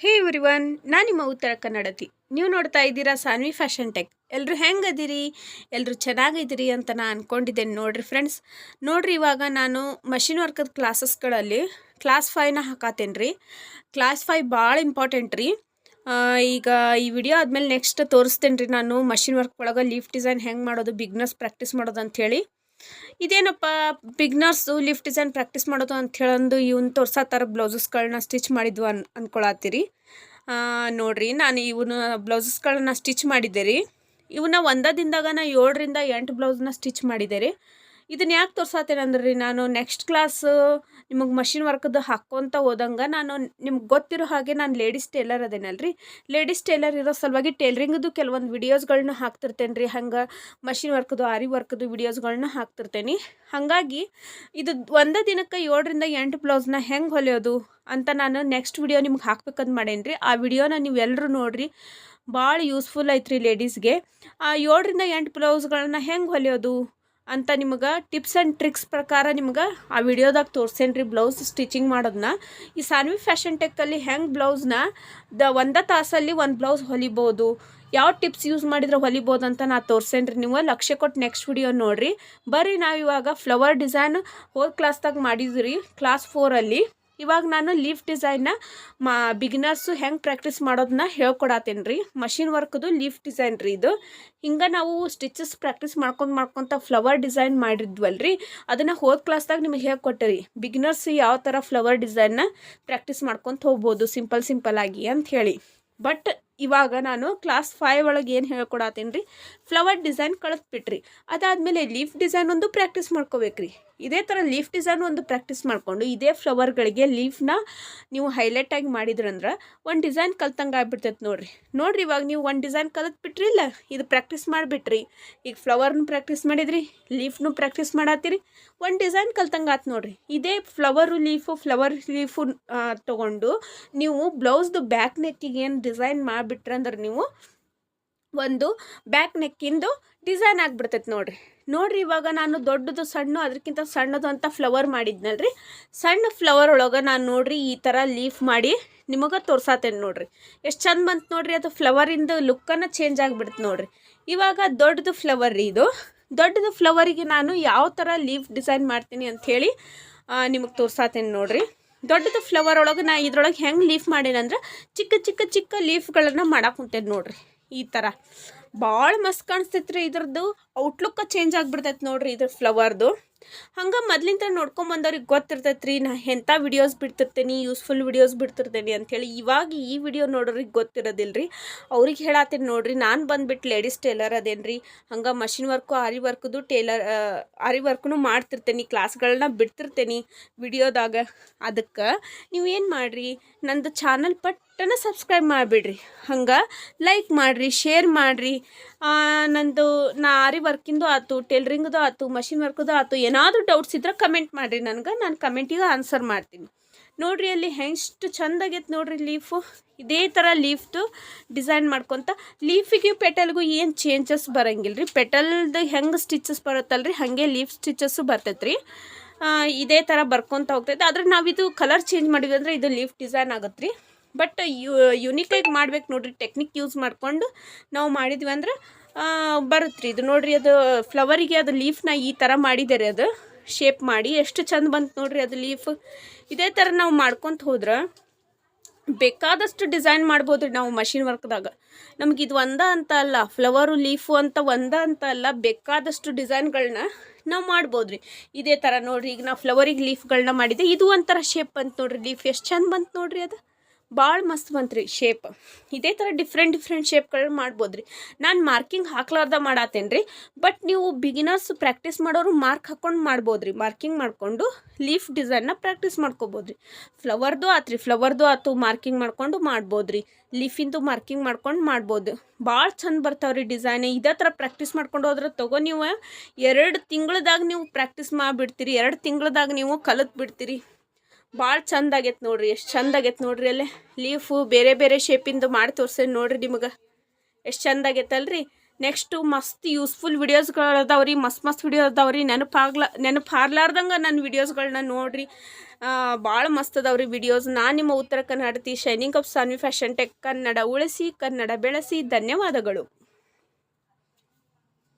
ಹೇ everyone, ನಾನು ನಿಮ್ಮ ಉತ್ತರ ಕನ್ನಡತಿ. ನೀವು ನೋಡ್ತಾ ಇದ್ದೀರಾ ಸಾನ್ವಿ ಫ್ಯಾಷನ್ ಟೆಕ್. ಎಲ್ಲರೂ ಹೆಂಗದಿರಿ? ಎಲ್ಲರೂ ಚೆನ್ನಾಗಿದ್ದೀರಿ ಅಂತ ನಾನು ಅಂದ್ಕೊಂಡಿದ್ದೇನೆ ನೋಡಿರಿ ಫ್ರೆಂಡ್ಸ್. ನೋಡಿರಿ ಇವಾಗ ನಾನು ಮಷಿನ್ ವರ್ಕದ ಕ್ಲಾಸಸ್ಗಳಲ್ಲಿ ಕ್ಲಾಸ್ ಫೈವ್ನ ಹಾಕಾತೇನೆ ರೀ. ಕ್ಲಾಸ್ ಫೈವ್ ಭಾಳ ಇಂಪಾರ್ಟೆಂಟ್ ರೀ. ಈಗ ಈ ವಿಡಿಯೋ ಆದಮೇಲೆ ನೆಕ್ಸ್ಟ್ ತೋರಿಸ್ತೇನೆ ರೀ ನಾನು ಮಷಿನ್ ವರ್ಕ್ ಒಳಗೆ ಲೀಫ್ ಡಿಸೈನ್ ಹೆಂಗೆ ಮಾಡೋದು ಬಿಗ್ನೆಸ್ ಪ್ರಾಕ್ಟೀಸ್ ಮಾಡೋದು ಅಂಥೇಳಿ ಇದೇನಪ್ಪ ಬಿಗ್ನರ್ಸು ಲಿಫ್ಟ್ ಡಿಸೈನ್ ಪ್ರಾಕ್ಟೀಸ್ ಮಾಡೋದು ಅಂತ ಹೇಳಂದು ಇವ್ನ ಥರ ಬ್ಲೌಸಸ್ಗಳನ್ನ ಸ್ಟಿಚ್ ಮಾಡಿದ್ವು ಅನ್ ಅನ್ಕೊಳತ್ತೀರಿ ನೋಡಿರಿ ನೋಡ್ರಿ, ನಾನು ಇವನ್ನ ಬ್ಲೌಸಸ್ಗಳನ್ನ ಸ್ಟಿಚ್ ಮಾಡಿದ್ದೆ ರೀ. ಇವನ್ನ ಒಂದೇ ದಿನದಾಗ ನಾ ಏಳರಿಂದ ಎಂಟು ಬ್ಲೌಸ್ನ ಸ್ಟಿಚ್ ಮಾಡಿದೆ ರೀ. ಇದನ್ನ ಯಾಕೆ ತೋರ್ಸಾತೇನೆ ರೀ ನಾನು ನೆಕ್ಸ್ಟ್ ಕ್ಲಾಸ್ ನಿಮಗೆ ಮಷಿನ್ ವರ್ಕ್ದು ಹಾಕ್ಕೊತ ಹೋದಂಗೆ ನಾನು ನಿಮ್ಗೆ ಗೊತ್ತಿರೋ ಹಾಗೆ ನಾನು ಲೇಡೀಸ್ ಟೇಲರ್ ಅದೇನಲ್ರಿ? ಲೇಡೀಸ್ ಟೇಲರ್ ಇರೋ ಸಲುವಾಗಿ ಟೇಲರಿಂಗ್ದು ಕೆಲವೊಂದು ವಿಡಿಯೋಸ್ಗಳನ್ನ ಹಾಕ್ತಿರ್ತೇನೆ ರೀ. ಹಂಗೆ ಮಷಿನ್ ವರ್ಕ್ದು ಆರಿ ವರ್ಕ್ದು ವಿಡಿಯೋಸ್ಗಳನ್ನ ಹಾಕ್ತಿರ್ತೇನೆ. ಹಾಗಾಗಿ ಇದು ಒಂದೇ ದಿನಕ್ಕೆ ಏಳರಿಂದ ಎಂಟು ಬ್ಲೌಸ್ನ ಹೆಂಗೆ ಹೊಲಿಯೋದು ಅಂತ ನಾನು ನೆಕ್ಸ್ಟ್ ವಿಡಿಯೋ ನಿಮ್ಗೆ ಹಾಕ್ಬೇಕಂತ ಮಾಡೇನಿ ರೀ. ಆ ವಿಡಿಯೋನ ನೀವು ಎಲ್ಲರೂ ನೋಡಿರಿ. ಭಾಳ ಯೂಸ್ಫುಲ್ ಐತ್ರಿ ಲೇಡೀಸ್ಗೆ ಆ ಏಳರಿಂದ ಎಂಟು ಬ್ಲೌಸ್ಗಳನ್ನ ಹೆಂಗೆ ಹೊಲಿಯೋದು? ಅಂತ ನಿಮಗೆ ಟಿಪ್ಸ್ ಆ್ಯಂಡ್ ಟ್ರಿಕ್ಸ್ ಪ್ರಕಾರ ನಿಮ್ಗೆ ಆ ವಿಡಿಯೋದಾಗ ತೋರ್ಸೇನಿ ರೀ ಬ್ಲೌಸ್ ಸ್ಟಿಚಿಂಗ್ ಮಾಡೋದನ್ನ ಈ ಸಾನ್ವಿ ಫ್ಯಾಷನ್ ಟೆಕ್ಕಲ್ಲಿ ಹೆಂಗೆ ಬ್ಲೌಸ್ನ ದ ಒಂದೇ ತಾಸಲ್ಲಿ ಒಂದು ಬ್ಲೌಸ್ ಹೊಲಿಬೋದು, ಯಾವ ಟಿಪ್ಸ್ ಯೂಸ್ ಮಾಡಿದ್ರೆ ಹೊಲಿಬೋದು ಅಂತ ನಾ ತೋರ್ಸೇನಿ ರೀ ನೀವು. ಲಕ್ಷ್ಯ ಕೊಟ್ಟು ನೆಕ್ಸ್ಟ್ ವಿಡಿಯೋ ನೋಡಿರಿ. ಬರ್ರಿ ನಾವು ಇವಾಗ ಫ್ಲವರ್ ಡಿಸೈನ್ ಹೋದ ಕ್ಲಾಸ್ದಾಗ ಮಾಡಿದ್ರಿ ಕ್ಲಾಸ್ ಫೋರಲ್ಲಿ ಇವಾಗ ನಾನು ಲೀಫ್ ಡಿಸೈನ್ನ ಮಾ ಬಿಗಿನರ್ಸು ಹೆಂಗೆ ಪ್ರಾಕ್ಟೀಸ್ ಮಾಡೋದನ್ನ ಹೇಳ್ಕೊಡತ್ತೇನೆ ರೀ. ಮಷಿನ್ ವರ್ಕ್ದು ಲೀಫ್ ಡಿಸೈನ್ ರೀ ಇದು. ಹಿಂಗೆ ನಾವು ಸ್ಟಿಚಸ್ ಪ್ರಾಕ್ಟೀಸ್ ಮಾಡ್ಕೊಂಡು ಮಾಡ್ಕೊತ ಫ್ಲವರ್ ಡಿಸೈನ್ ಮಾಡಿದ್ವಲ್ರಿ. ಅದನ್ನು ಹೋದ ಕ್ಲಾಸ್ದಾಗ ನಿಮಗೆ ಹೇಳ್ಕೊಟ್ಟೆ ರೀ ಬಿಗಿನರ್ಸ್ ಯಾವ ಥರ ಫ್ಲವರ್ ಡಿಸೈನ್ನ ಪ್ರಾಕ್ಟೀಸ್ ಮಾಡ್ಕೊತ ಹೋಗ್ಬೋದು ಸಿಂಪಲ್ ಸಿಂಪಲ್ ಆಗಿ ಅಂತ ಹೇಳಿ. ಬಟ್ ಇವಾಗ ನಾನು ಕ್ಲಾಸ್ ಫೈವ್ ಒಳಗೆ ಏನು ಹೇಳ್ಕೊಡತ್ತೀನಿ ರೀ. ಫ್ಲವರ್ ಡಿಸೈನ್ ಕಳಿಸ್ಬಿಟ್ರಿ ಅದಾದಮೇಲೆ ಲೀಫ್ ಡಿಸೈನ್ ಒಂದು ಪ್ರಾಕ್ಟೀಸ್ ಮಾಡ್ಕೋಬೇಕ್ರಿ. ಇದೇ ಥರ ಲೀಫ್ ಡಿಸೈನ್ ಒಂದು ಪ್ರಾಕ್ಟೀಸ್ ಮಾಡಿಕೊಂಡು ಇದೇ ಫ್ಲವರ್ಗಳಿಗೆ ಲೀಫ್ನ ನೀವು ಹೈಲೈಟಾಗಿ ಮಾಡಿದ್ರಂದ್ರೆ ಒಂದು ಡಿಸೈನ್ ಕಲ್ತಂಗೆ ಆಗ್ಬಿಡ್ತೈತೆ ನೋಡಿರಿ. ನೋಡಿರಿ ಇವಾಗ ನೀವು ಒಂದು ಡಿಸೈನ್ ಕಲತ್ಬಿಟ್ರಿ ಇಲ್ಲ? ಇದು ಪ್ರಾಕ್ಟೀಸ್ ಮಾಡಿಬಿಟ್ರಿ. ಈಗ ಫ್ಲವರ್ನು ಪ್ರಾಕ್ಟೀಸ್ ಮಾಡಿದ್ರಿ ಲೀಫ್ನು ಪ್ರಾಕ್ಟೀಸ್ ಮಾಡತ್ತೀರಿ ಒಂದು ಡಿಸೈನ್ ಕಲ್ತಂಗೆ ಆತು ನೋಡ್ರಿ. ಇದೇ ಫ್ಲವರು ಲೀಫು ಫ್ಲವರ್ ಲೀಫು ತೊಗೊಂಡು ನೀವು ಬ್ಲೌಸ್ದು ಬ್ಯಾಕ್ ನೆಕ್ಕಿಗೆ ಏನು ಡಿಸೈನ್ ಮಾಡಿಬಿಟ್ರಂದ್ರೆ ನೀವು ಒಂದು ಬ್ಯಾಕ್ ನೆಕ್ಕಿಂದು ಡಿಸೈನ್ ಆಗಿಬಿಡ್ತೈತೆ ನೋಡ್ರಿ. ನೋಡ್ರಿ, ಇವಾಗ ನಾನು ದೊಡ್ಡದು ಸಣ್ಣ, ಅದಕ್ಕಿಂತ ಸಣ್ಣದು ಅಂತ ಫ್ಲವರ್ ಮಾಡಿದ್ನಲ್ರಿ. ಸಣ್ಣ ಫ್ಲವರ್ ಒಳಗೆ ನಾನು ನೋಡ್ರಿ ಈ ಥರ ಲೀಫ್ ಮಾಡಿ ನಿಮಗೆ ತೋರ್ಸಾತೇನೆ ನೋಡ್ರಿ. ಎಷ್ಟು ಚಂದ ಬಂತು ನೋಡ್ರಿ ಅದು ಫ್ಲವರಿಂದ ಲುಕ್ಕನ್ನು ಚೇಂಜ್ ಆಗಿಬಿಡ್ತು ನೋಡ್ರಿ. ಇವಾಗ ದೊಡ್ಡದು ಫ್ಲವರ್ ರೀ ಇದು. ದೊಡ್ಡದು ಫ್ಲವರಿಗೆ ನಾನು ಯಾವ ಥರ ಲೀಫ್ ಡಿಸೈನ್ ಮಾಡ್ತೀನಿ ಅಂಥೇಳಿ ನಿಮಗೆ ತೋರ್ಸಾತೇನೆ ನೋಡ್ರಿ. ದೊಡ್ಡದು ಫ್ಲವರ್ ಒಳಗೆ ನಾ ಇದ್ರೊಳಗೆ ಹೆಂಗೆ ಲೀಫ್ ಮಾಡೇನಂದ್ರೆ ಚಿಕ್ಕ ಚಿಕ್ಕ ಚಿಕ್ಕ ಲೀಫ್ಗಳನ್ನು ಮಾಡಕ್ಕೆ ಕುಂತೇನೆ ನೋಡ್ರಿ. ಈ ಥರ ಭಾಳ ಮಸ್ತ್ ಕಾಣಿಸ್ತೈತ್ರಿ ಇದ್ರದ್ದು. ಔಟ್ಲುಕ್ಕ ಚೇಂಜ್ ಆಗಿಬಿಡ್ತೈತೆ ನೋಡ್ರಿ ಇದ್ರ ಫ್ಲವರ್ದು ಹಂಗೆ ಮೊದ್ಲಿಂದ ನೋಡ್ಕೊಂಬಂದವ್ರಿಗೆ ಗೊತ್ತಿರ್ತೈತೆ ರೀ ನಾ ಎಂಥ ವಿಡಿಯೋಸ್ ಬಿಡ್ತಿರ್ತೇನೆ ಯೂಸ್ಫುಲ್ ವಿಡಿಯೋಸ್ ಬಿಡ್ತಿರ್ತೇನೆ ಅಂಥೇಳಿ ಇವಾಗ ಈ ವಿಡಿಯೋ ನೋಡೋರಿಗೆ ಗೊತ್ತಿರೋದಿಲ್ಲ ರೀ ಅವ್ರಿಗೆ ಹೇಳತ್ತೀನಿ ನೋಡ್ರಿ, ನಾನು ಬಂದ್ಬಿಟ್ಟು ಲೇಡೀಸ್ ಟೇಲರ್ ಅದೇನು ರೀ ಹಂಗೆ ಮಷಿನ್ ವರ್ಕು ಆರಿ ವರ್ಕ್ದು ಟೇಲರ್ ಆರಿ ವರ್ಕ್ನು ಮಾಡ್ತಿರ್ತೇನೆ ಕ್ಲಾಸ್ಗಳನ್ನ ಬಿಡ್ತಿರ್ತೇನೆ ವಿಡಿಯೋದಾಗ ಅದಕ್ಕೆ ನೀವು ಏನು ಮಾಡಿರಿ, ನಂದು ಚಾನಲ್ ಪಟ್ಟನ ಸಬ್ಸ್ಕ್ರೈಬ್ ಮಾಡಿಬಿಡ್ರಿ. ಹಂಗೆ ಲೈಕ್ ಮಾಡಿರಿ ಶೇರ್ ಮಾಡಿರಿ. ನಂದು ನಾ ಆರಿ ವರ್ಕಿಂದು ಆಯ್ತು, ಟೇಲ್ರಿಂಗ್ದು ಆಯ್ತು, ಮಷಿನ್ ವರ್ಕ್ದು ಆಯ್ತು, ಏನಾದರೂ ಡೌಟ್ಸ್ ಇದ್ರೆ ಕಮೆಂಟ್ ಮಾಡಿರಿ ನನಗೆ, ನಾನು ಕಮೆಂಟಿಗೆ ಆನ್ಸರ್ ಮಾಡ್ತೀನಿ. ನೋಡ್ರಿ ಅಲ್ಲಿ ಎಷ್ಟು ಚಂದಾಗೈತೆ ನೋಡ್ರಿ ಲೀಫು ಇದೇ ಥರ ಲೀಫ್ದು ಡಿಸೈನ್ ಮಾಡ್ಕೊತ ಲೀಫಿಗೆ ಪೆಟಲ್ಗೂ ಏನು ಚೇಂಜಸ್ ಬರೋಂಗಿಲ್ಲ ರೀ ಪೆಟಲ್ದು ಹೆಂಗೆ ಸ್ಟಿಚಸ್ ರೀ ಹಾಗೆ ಲೀಫ್ ಸ್ಟಿಚಸ್ಸು ಬರ್ತೈತೆ ರೀ ಇದೇ ಥರ ಬರ್ಕೊತ ಹೋಗ್ತೈತೆ. ಆದ್ರೆ ನಾವಿದು ಕಲರ್ ಚೇಂಜ್ ಮಾಡಿದ್ವಿ ಅಂದರೆ ಇದು ಲೀಫ್ ಡಿಸೈನ್ ಆಗುತ್ತೆ ರೀ ಬಟ್ ಯು ಯುನಿಕಾಗಿ ಮಾಡ್ಬೇಕು ನೋಡ್ರಿ ಟೆಕ್ನಿಕ್ ಯೂಸ್ ಮಾಡ್ಕೊಂಡು ನಾವು ಮಾಡಿದ್ವಿ ಅಂದ್ರೆ ಬರುತ್ತೆ ರೀ ಇದು ನೋಡ್ರಿ, ಅದು ಫ್ಲವರಿಗೆ ಅದು ಲೀಫ್ನ ಈ ಥರ ಮಾಡಿದ್ದಾರೆ ಅದು. ಶೇಪ್ ಮಾಡಿ, ಎಷ್ಟು ಚಂದ ಬಂತು ನೋಡ್ರಿ ಅದು ಲೀಫ್ ಇದೇ ಥರ ನಾವು ಮಾಡ್ಕೊತ ಹೋದ್ರೆ ಬೇಕಾದಷ್ಟು ಡಿಸೈನ್ ಮಾಡ್ಬೋದು ರೀ ನಾವು ಮಷಿನ್ ವರ್ಕ್ದಾಗ ನಮ್ಗೆ ಇದು ಒಂದ ಅಂತ ಅಲ್ಲ ಫ್ಲವರು ಲೀಫು ಅಂತ ಒಂದ ಅಂತ ಅಲ್ಲ, ಬೇಕಾದಷ್ಟು ಡಿಸೈನ್ಗಳನ್ನ ನಾವು ಮಾಡ್ಬೋದು ರೀ ಇದೇ ಥರ ನೋಡ್ರಿ, ಈಗ ನಾವು ಫ್ಲವರಿಗೆ ಲೀಫ್ಗಳನ್ನ ಮಾಡಿದ್ದೆ, ಇದು ಒಂಥರ ಶೇಪ್ ಬಂತು ನೋಡ್ರಿ ಲೀಫ್ ಎಷ್ಟು ಚಂದ ಬಂತು ನೋಡ್ರಿ ಅದು. ಭಾಳ ಮಸ್ತ್ ಬಂತ್ರಿ ಶೇಪ್ ಇದೇ ಥರ ಡಿಫ್ರೆಂಟ್ ಡಿಫ್ರೆಂಟ್ ಶೇಪ್ಗಳನ್ನ ಮಾಡ್ಬೋದು ರೀ ನಾನು ಮಾರ್ಕಿಂಗ್ ಹಾಕ್ಲಾರ್ದ ಮಾಡತ್ತೇನೆ ರೀ ಬಟ್ ನೀವು ಬಿಗಿನರ್ಸ್ ಪ್ರಾಕ್ಟೀಸ್ ಮಾಡೋರು ಮಾರ್ಕ್ ಹಾಕ್ಕೊಂಡು ಮಾಡ್ಬೋದು ರೀ ಮಾರ್ಕಿಂಗ್ ಮಾಡಿಕೊಂಡು ಲೀಫ್ ಡಿಸೈನ್ನ ಪ್ರಾಕ್ಟೀಸ್ ಮಾಡ್ಕೋಬೋದು ರೀ ಫ್ಲವರ್ದು ಆತು ರೀ ಫ್ಲವರ್ದು ಆತು ಮಾರ್ಕಿಂಗ್ ಮಾಡ್ಕೊಂಡು ಮಾಡ್ಬೋದು ರೀ ಲೀಫಿಂದು ಮಾರ್ಕಿಂಗ್ ಮಾಡ್ಕೊಂಡು ಮಾಡ್ಬೋದು. ಭಾಳ ಚಂದ ಬರ್ತಾವೆ ರೀ ಡಿಸೈನ್ ಇದೇ ಥರ ಪ್ರಾಕ್ಟೀಸ್ ಮಾಡ್ಕೊಂಡು ಹೋದ್ರೆ ತಗೋ ನೀವು ಎರಡು ತಿಂಗಳದಾಗ ನೀವು ಪ್ರಾಕ್ಟೀಸ್ ಮಾಡಿಬಿಡ್ತೀರಿ. ಎರಡು ತಿಂಗಳದಾಗ ನೀವು ಕಲಿತು ಬಿಡ್ತೀರಿ ಭಾಳ ಚಂದ ಆಗೈತೆ ನೋಡ್ರಿ, ಎಷ್ಟು ಚಂದ ಆಗೈತೆ ನೋಡ್ರಿ ಅಲ್ಲೇ. ಲೀಫು ಬೇರೆ ಬೇರೆ ಶೇಪಿಂದು ಮಾಡಿ ತೋರ್ಸೇನಿ ನೋಡ್ರಿ ನಿಮಗೆ. ಎಷ್ಟು ಚಂದ ಆಗೈತಲ್ರಿ. ನೆಕ್ಸ್ಟು ಮಸ್ತ್ ಯೂಸ್ಫುಲ್ ವಿಡಿಯೋಸ್ಗಳು ಅದಾವ್ರಿ, ಮಸ್ತ್ ಮಸ್ತ್ ವಿಡಿಯೋ ಅದಾವ್ರಿ. ನೆನಪಾಗ್ಲ ನೆನಪಾರ್ಲಾರ್ದಂಗೆ ನನ್ನ ವಿಡಿಯೋಸ್ಗಳನ್ನ ನೋಡ್ರಿ. ಭಾಳ ಮಸ್ತ್ ಅದಾವ್ರಿ ವಿಡಿಯೋಸ್ ನಾನು ನಿಮ್ಮ ಉತ್ತರ ಕನ್ನಡತಿ shining of Saanvi fashion tech Kannada ಉಳಿಸಿ, ಕನ್ನಡ ಬೆಳೆಸಿ, ಧನ್ಯವಾದಗಳು.